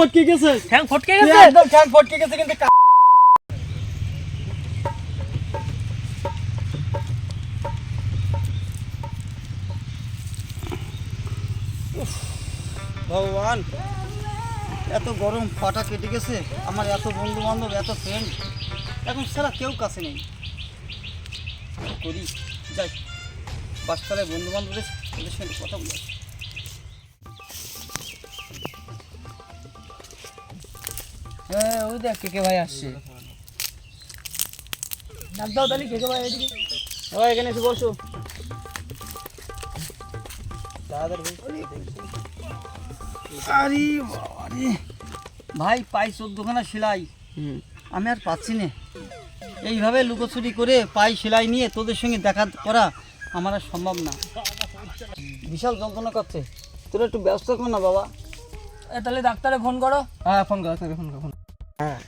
ফটকে গেছে ভগবান, এত গরম ফাটা কেটে গেছে। আমার এত বন্ধু বান্ধব এত ফ্রেন্ড এখন সারা কেউ কাছে নেই। করি, যাই। বাসতলায় বন্ধু বান্ধবদের ওদের সঙ্গে কথা বলে। হ্যাঁ ওই দেখ কে কে ভাই আসছে। ডাক দাও তাহলে কে কে ভাই এদিকে। ও এখানে এসে বসো। আরে বাবা রে। ভাই পাই চোদ্দখানা সেলাই। আমি আর পাচ্ছি না। এইভাবে লুকোচুরি করে পাই সেলাই নিয়ে তোদের সঙ্গে দেখা করা আমার আর সম্ভব না। বিশাল যন্ত্রণা করছে। তোরা একটু ব্যস্ত কর না বাবা। এ, তাহলে ডাক্তারে ফোন করো। হ্যাঁ ফোন করো তাকে ফোন করো ফোন হ্যাঁ।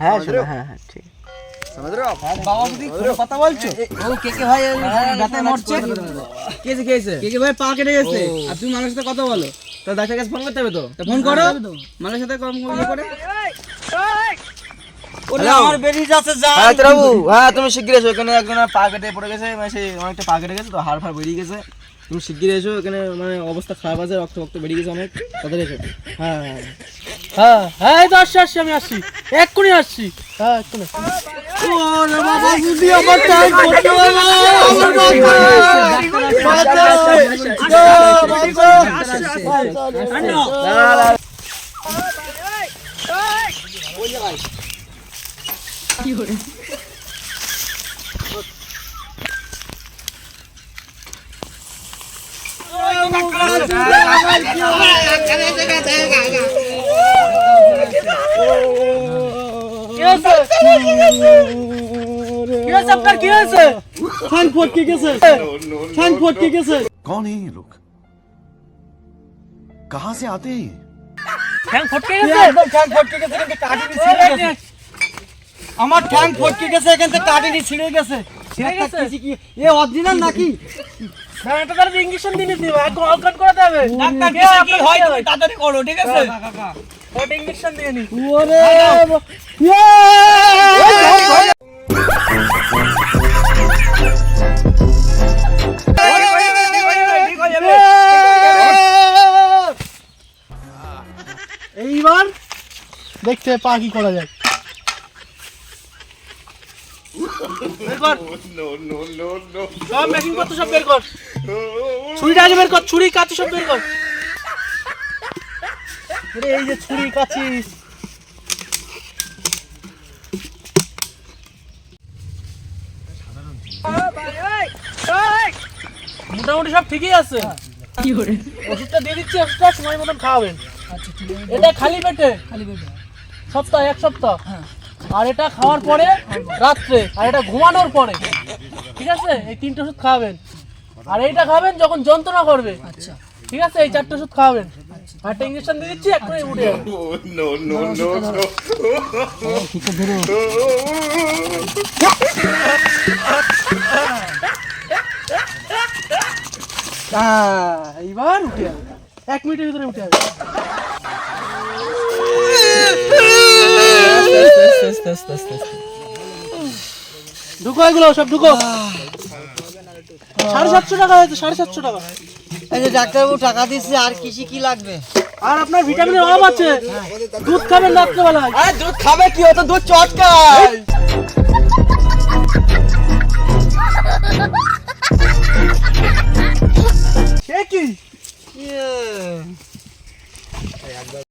হ্যাঁ শোনো, হ্যাঁ হ্যাঁ ঠিক। বাবা যদি কোনো কথা বলছো? ও কে কে ভাই মরছে। কেছে কেছে কে কে ভাই পা কেটে গেছে। আর তুমি মানুষের সাথে কথা বলো। তো ডাক্তার কাছে ফোন করতে হবে তো? ফোন করো। মানুষের সাথে কম করে। হ্যাঁ হ্যাঁ তুমি শিগগির এসো। একজনের পা কেটে পড়ে গেছে মানে সেই অনেকটা পা কেটে গেছে তো হাড় ফাড় বেরিয়ে গেছে। তুমি শিগগির এসো এখানে মানে অবস্থা খারাপ আছে রক্ত রক্ত বেরিয়ে গেছে অনেক। তাদের এসো হ্যাঁ হ্যাঁ হ্যাঁ। হ্যাঁ এই তো আসছি আসছি আমি আসছি। এক্ষুনি আসছি। হ্যাঁ এক্ষুনি ওরে বাবা যদি আমার টাইম করতে হবে আমার কি হয়েছে कौन है ये लोग कहां से आते हैं ये? ঠ্যাং ফটকে এ গেছে একদম ঠ্যাং ফটকে গেছে কিন্তু কাটিনি ছিঁড়ে গেছে আমার ঠ্যাং ফটকে গেছে এখান থেকে কাটিনি ছিঁড়ে গেছে কি এ অরিজিনাল নাকি হ্যাঁ ইঞ্জেকশন ডাক্তার কি হয় তাড়াতাড়ি করো ঠিক আছে ওটা ইঞ্জেকশন দিয়ে নি ওরে ইয়ে! এইবার দেখতে পা কি করা যায় বের কর। সব মেশিন পত্র সব বের কর। ছুরিটা আগে বের কর ছুরি কাঁচি সব বের কর। এই যে ছুরি কাঁচি। মোটামুটি সব ঠিকই আছে। ওষুধটা দিয়ে দিচ্ছি ওষুধটা সময় মতন খাওয়াবেন। এটা খালি পেটে খালি পেটে। সপ্তাহ এক সপ্তাহ। আর এটা খাওয়ার পরে রাত্রে আর এটা ঘুমানোর পরে। ঠিক আছে? এই তিনটে ওষুধ খাওয়াবেন। আর এইটা খাবেন যখন যন্ত্রণা করবে। আচ্ছা। ঠিক আছে? এই চারটে ওষুধ খাওয়াবেন। একটা ইঞ্জেকশন দিয়ে দিচ্ছি এক্ষুনি উঠে এইবার উঠে যাবে। এক মিনিটের ভিতরে উঠে যাবে। ঢুকো এগুলো সব ঢুকো। সাড়ে সাতশো টাকা হয়েছে সাড়ে সাতশো টাকা। এই যে ডাক্তারবাবু টাকা দিচ্ছে আর কিছু কি লাগবে? আর আপনার ভিটামিনের অভাব আছে। দুধ খাবেন রাত্রেবেলায়। আরে দুধ খাবে কি? হতো দুধ চটকায়।